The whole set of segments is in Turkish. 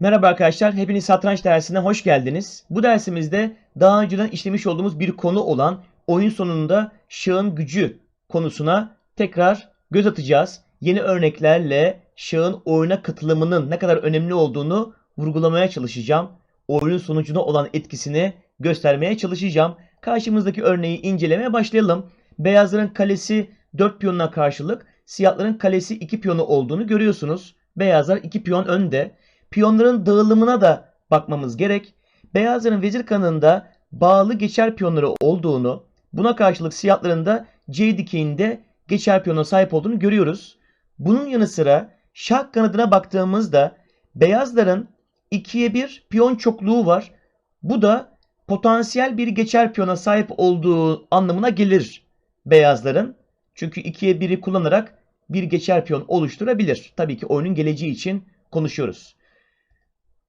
Merhaba arkadaşlar, hepiniz satranç dersine hoş geldiniz. Bu dersimizde daha önceden işlemiş olduğumuz bir konu olan oyun sonunda şahın gücü konusuna tekrar göz atacağız. Yeni örneklerle şahın oyuna katılımının ne kadar önemli olduğunu vurgulamaya çalışacağım. Oyunun sonucuna olan etkisini göstermeye çalışacağım. Karşımızdaki örneği incelemeye başlayalım. Beyazların kalesi 4 piyonuna karşılık siyahların kalesi 2 piyonu olduğunu görüyorsunuz. Beyazlar 2 piyon önde. Piyonların dağılımına da bakmamız gerek. Beyazların vezir kanadında bağlı geçer piyonları olduğunu, buna karşılık siyahların da C dikeyinde geçer piyona sahip olduğunu görüyoruz. Bunun yanı sıra şah kanadına baktığımızda beyazların 2'ye 1 piyon çokluğu var. Bu da potansiyel bir geçer piyona sahip olduğu anlamına gelir beyazların. Çünkü 2'ye 1'i kullanarak bir geçer piyon oluşturabilir. Tabii ki oyunun geleceği için konuşuyoruz.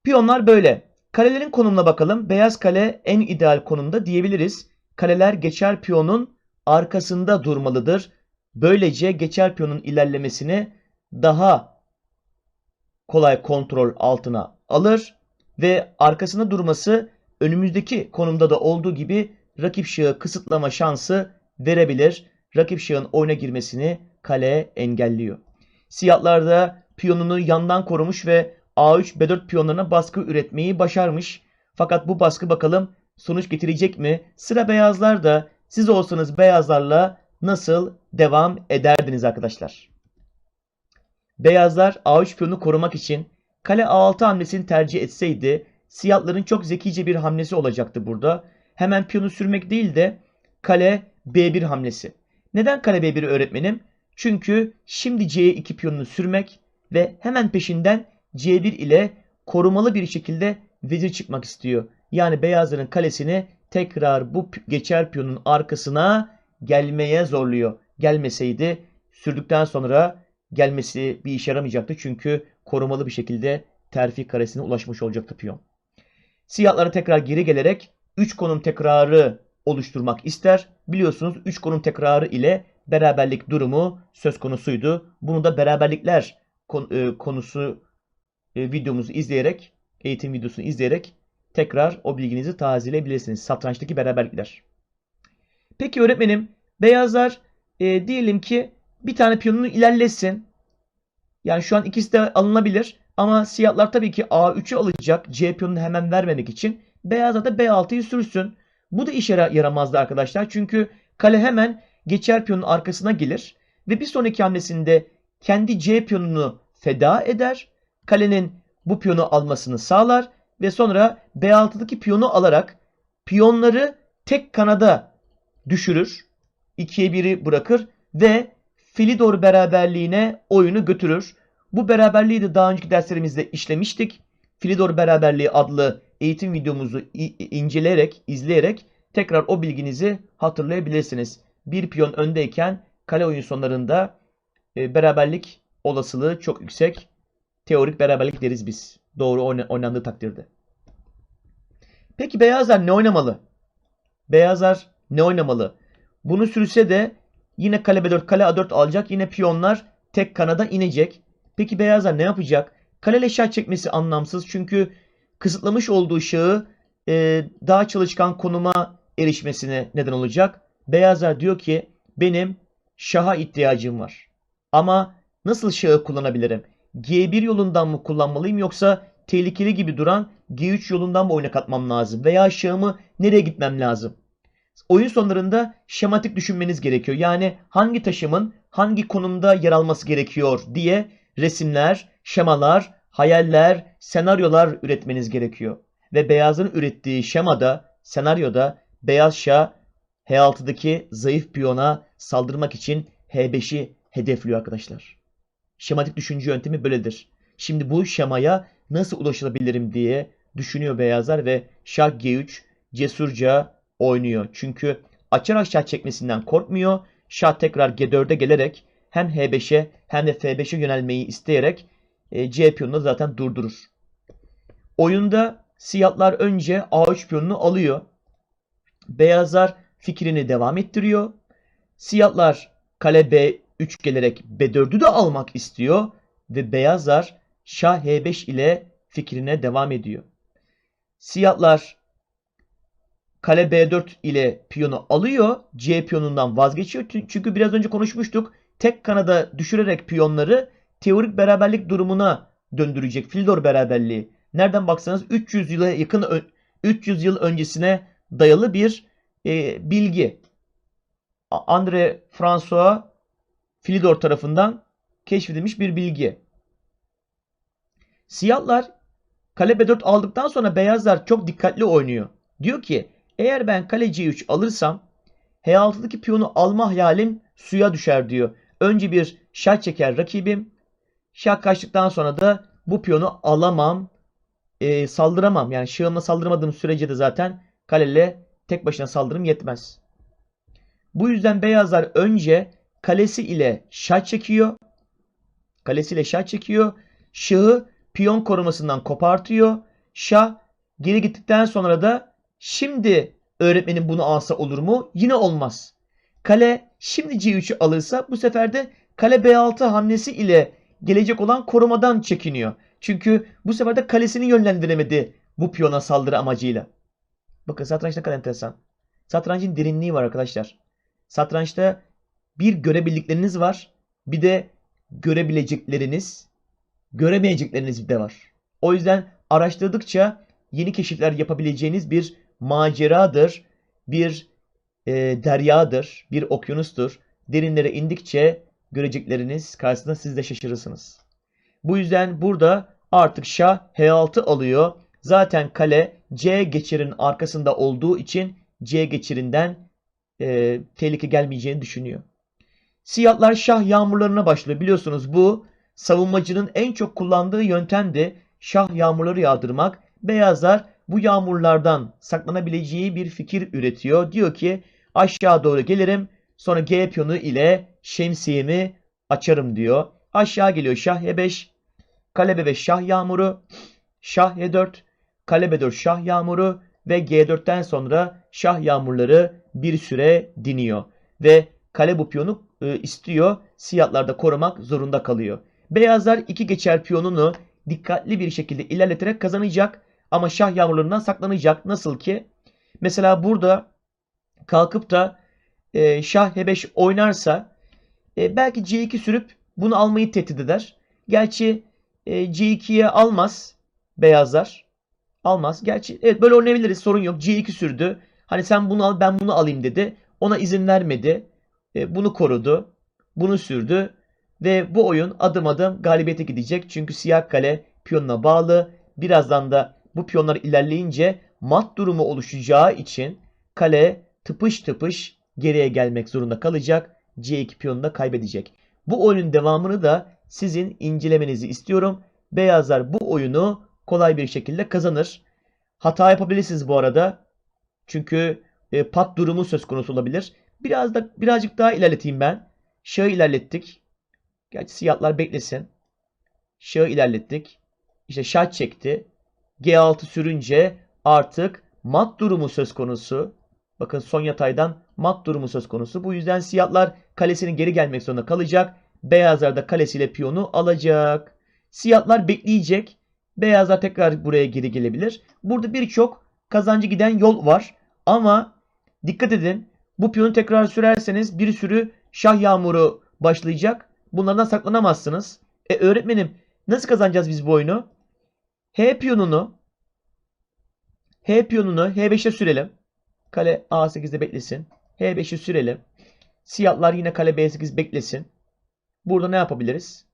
Piyonlar böyle. Kalelerin konumuna bakalım. Beyaz kale en ideal konumda diyebiliriz. Kaleler geçer piyonun arkasında durmalıdır. Böylece geçer piyonun ilerlemesini daha kolay kontrol altına alır ve arkasında durması önümüzdeki konumda da olduğu gibi rakip şahı kısıtlama şansı verebilir. Rakip şahın oyuna girmesini kale engelliyor. Siyahlar da piyonunu yandan korumuş ve A3 B4 piyonlarına baskı üretmeyi başarmış. Fakat bu baskı bakalım sonuç getirecek mi? Sıra beyazlarda siz olsanız beyazlarla nasıl devam ederdiniz arkadaşlar? Beyazlar A3 piyonu korumak için kale A6 hamlesini tercih etseydi siyahların çok zekice bir hamlesi olacaktı burada. Hemen piyonu sürmek değil de kale B1 hamlesi. Neden kale B1 öğretmenim? Çünkü şimdi C2 piyonunu sürmek ve hemen peşinden C1 ile korumalı bir şekilde vezir çıkmak istiyor. Yani beyazların kalesini tekrar bu geçer piyonun arkasına gelmeye zorluyor. Gelmeseydi sürdükten sonra gelmesi bir işe yaramayacaktı. Çünkü korumalı bir şekilde terfi karesine ulaşmış olacaktı piyon. Siyahlara tekrar geri gelerek 3 konum tekrarı oluşturmak ister. Biliyorsunuz 3 konum tekrarı ile beraberlik durumu söz konusuydu. Bunu da beraberlikler konusu videomuzu izleyerek, eğitim videosunu izleyerek tekrar o bilginizi tazeleyebilirsiniz. Satrançtaki beraberlikler. Peki öğretmenim, beyazlar e, diyelim ki bir tane piyonunu ilerlesin. Yani şu an ikisi de alınabilir. Ama siyahlar tabii ki A3'ü alacak. C piyonunu hemen vermemek için. Beyazlar da B6'yı sürsün. Bu da işe yaramazdı arkadaşlar. Çünkü kale hemen geçer piyonun arkasına gelir. Ve bir sonraki hamlesinde kendi C piyonunu feda eder. Kalenin bu piyonu almasını sağlar. Ve sonra B6'daki piyonu alarak piyonları tek kanada düşürür. 2'ye 1'i bırakır ve fili doğru beraberliğine oyunu götürür. Bu beraberliği de daha önceki derslerimizde işlemiştik. Filidor Beraberliği adlı eğitim videomuzu inceleyerek, izleyerek tekrar o bilginizi hatırlayabilirsiniz. Bir piyon öndeyken kale oyun sonlarında e, beraberlik olasılığı çok yüksek. Teorik beraberlik deriz biz. Doğru oynandığı takdirde. Peki beyazlar ne oynamalı? Beyazlar ne oynamalı? Bunu sürse de yine kale B4, kale A4 alacak. Yine piyonlar tek kanada inecek. Peki beyazlar ne yapacak? Kalele şah çekmesi anlamsız çünkü kısıtlamış olduğu şahı e, daha çalışkan konuma erişmesine neden olacak. Beyazlar diyor ki benim şaha ihtiyacım var. Ama nasıl şahı kullanabilirim? G1 yolundan mı kullanmalıyım yoksa tehlikeli gibi duran G3 yolundan mı oyuna katmam lazım? Veya şahımı nereye gitmem lazım? Oyun sonlarında şematik düşünmeniz gerekiyor. Yani hangi taşımın hangi konumda yer alması gerekiyor diye resimler, şemalar, hayaller, senaryolar üretmeniz gerekiyor. Ve beyazın ürettiği şemada, senaryoda beyaz şah H6'daki zayıf piyona saldırmak için H5'i hedefliyor arkadaşlar. Şematik düşünce yöntemi böyledir. Şimdi bu şemaya nasıl ulaşılabilirim diye düşünüyor beyazlar ve şah G3 cesurca oynuyor. Çünkü açarak şah çekmesinden korkmuyor. Şah tekrar G4'e gelerek hem H5'e hem de F5'e yönelmeyi isteyerek e, C piyonunu zaten durdurur. Oyunda siyahlar önce A3 piyonunu alıyor. Beyazlar fikrini devam ettiriyor. Siyahlar kale B3 gelerek B4'ü de almak istiyor. Ve beyazlar Şah H5 ile fikrine devam ediyor. Siyahlar kale B4 ile piyonu alıyor. C piyonundan vazgeçiyor. Çünkü biraz önce konuşmuştuk. Tek kanada düşürerek piyonları teorik beraberlik durumuna döndürecek. Fildor beraberliği. Nereden baksanız 300 yıla yakın 300 yıl öncesine dayalı bir e, bilgi. Andre François Philidor tarafından keşfedilmiş bir bilgi. Siyahlar kale B4 aldıktan sonra beyazlar çok dikkatli oynuyor. Diyor ki eğer ben kale C3 alırsam H6'daki piyonu alma hayalim suya düşer diyor. Önce bir şah çeker rakibim. Şah kaçtıktan sonra da bu piyonu alamam, e, saldıramam. Yani şahımla saldıramadığım sürece de zaten kaleyle tek başına saldırım yetmez. Bu yüzden beyazlar önce kalesi ile şah çekiyor. Kalesiyle şah çekiyor. Şahı piyon korumasından kopartıyor. Şah geri gittikten sonra da şimdi öğretmenim bunu alsa olur mu? Yine olmaz. Kale şimdi C3'ü alırsa bu sefer de kale B6 hamlesi ile gelecek olan korumadan çekiniyor. Çünkü bu sefer de kalesini yönlendiremedi bu piyona saldırı amacıyla. Bakın satranç ne kadar enteresan. Satrancın derinliği var arkadaşlar. Satrançta bir görebildikleriniz var. Bir de görebilecekleriniz, göremeyecekleriniz de var. O yüzden araştırdıkça yeni keşifler yapabileceğiniz bir maceradır, bir e, deryadır, bir okyanustur. Derinlere indikçe görecekleriniz karşısında siz de şaşırırsınız. Bu yüzden burada artık şah H6 alıyor. Zaten kale C geçirin arkasında olduğu için C geçirinden e, tehlike gelmeyeceğini düşünüyor. Siyahlar şah yağmurlarına başlıyor. Biliyorsunuz bu savunmacının en çok kullandığı yöntemdi. Şah yağmurları yağdırmak. Beyazlar bu yağmurlardan saklanabileceği bir fikir üretiyor. Diyor ki aşağı doğru gelirim. Sonra G piyonu ile şemsiyemi açarım diyor. Aşağı geliyor şah E5. Kale B5 şah yağmuru. Şah E4. Kale B4 şah yağmuru. Ve G4'ten sonra şah yağmurları bir süre diniyor. Ve kale bu piyonu e, istiyor. Siyahlar da korumak zorunda kalıyor. Beyazlar iki geçer piyonunu dikkatli bir şekilde ilerleterek kazanacak. Ama şah yağmurlarından saklanacak. Nasıl ki? Mesela burada kalkıp da e, şah H5 oynarsa e, belki C2 sürüp bunu almayı tehdit eder. Gerçi e, C2'ye almaz beyazlar. Almaz. Gerçi evet böyle oynayabiliriz sorun yok. C2 sürdü. Hani sen bunu al ben bunu alayım dedi. Ona izin vermedi. E, bunu korudu. Bunu sürdü. Ve bu oyun adım adım galibiyete gidecek. Çünkü siyah kale piyonuna bağlı. Birazdan da bu piyonlar ilerleyince mat durumu oluşacağı için kale tıpış tıpış geriye gelmek zorunda kalacak. C2 piyonunu da kaybedecek. Bu oyunun devamını da sizin incelemenizi istiyorum. Beyazlar bu oyunu kolay bir şekilde kazanır. Hata yapabilirsiniz bu arada. Çünkü e, pat durumu söz konusu olabilir. Biraz da birazcık daha ilerleteyim ben. Şahı ilerlettik. Gerçi siyahlar beklesin. Şahı ilerlettik. İşte şah çekti. G6 sürünce artık mat durumu söz konusu. Bakın son yataydan mat durumu söz konusu. Bu yüzden siyahlar kalesinin geri gelmek zorunda kalacak. Beyazlar da kalesiyle piyonu alacak. Siyahlar bekleyecek. Beyazlar tekrar buraya geri gelebilir. Burada birçok kazancı giden yol var. Ama dikkat edin. Bu piyonu tekrar sürerseniz bir sürü şah yağmuru başlayacak. Bunlardan saklanamazsınız. E öğretmenim nasıl kazanacağız biz bu oyunu? H piyonunu H piyonunu H5'e sürelim. Kale A8'de beklesin. H5'i sürelim. Siyahlar yine kale B8 beklesin. Burada ne yapabiliriz?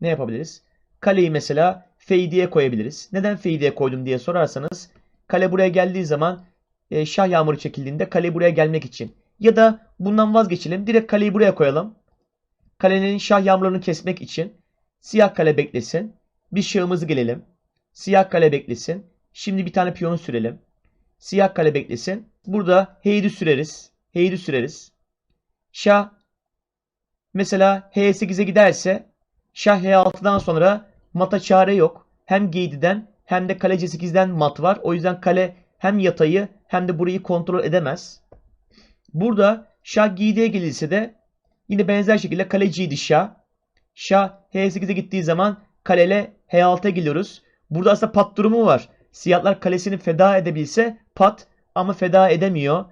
Ne yapabiliriz? Kaleyi mesela F7'ye koyabiliriz. Neden F7'ye koydum diye sorarsanız kale buraya geldiği zaman e, şah yağmuru çekildiğinde kale buraya gelmek için. Ya da bundan vazgeçelim. Direkt kaleyi buraya koyalım. Kalenin şah yağmurlarını kesmek için. Siyah kale beklesin. Bir şahımızı gelelim. Siyah kale beklesin. Şimdi bir tane piyon sürelim. Siyah kale beklesin. Burada H7 süreriz. H7 süreriz. Şah mesela H8'e giderse Şah H6'dan sonra mata çare yok. Hem G7'den hem de kale C8'den mat var. O yüzden kale hem yatayı hem de burayı kontrol edemez. Burada Şah G7'ye gelirse de yine benzer şekilde kale G7 Şah. Şah H8'e gittiği zaman kaleyle H6'ya geliyoruz. Burada aslında pat durumu var. Siyahlar kalesini feda edebilse pat ama feda edemiyor.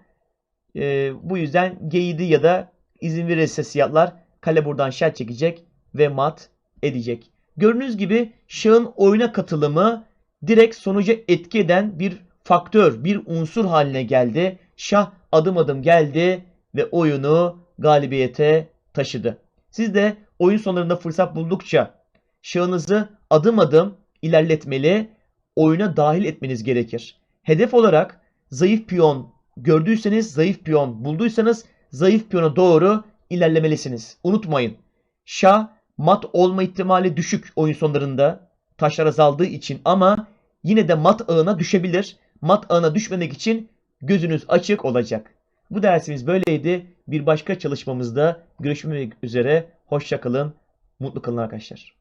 Ee, bu yüzden G7 ya da izin verirse siyahlar kale buradan şer çekecek ve mat edecek. Gördüğünüz gibi şahın oyuna katılımı direkt sonuca etki eden bir faktör, bir unsur haline geldi. Şah adım adım geldi ve oyunu galibiyete taşıdı. Siz de oyun sonlarında fırsat buldukça şahınızı adım adım ilerletmeli, oyuna dahil etmeniz gerekir. Hedef olarak zayıf piyon gördüyseniz, zayıf piyon bulduysanız zayıf piyona doğru ilerlemelisiniz. Unutmayın. Şah mat olma ihtimali düşük oyun sonlarında taşlar azaldığı için ama yine de mat ağına düşebilir. Mat ağına düşmemek için gözünüz açık olacak. Bu dersimiz böyleydi. Bir başka çalışmamızda görüşmek üzere. Hoşçakalın. Mutlu kalın arkadaşlar.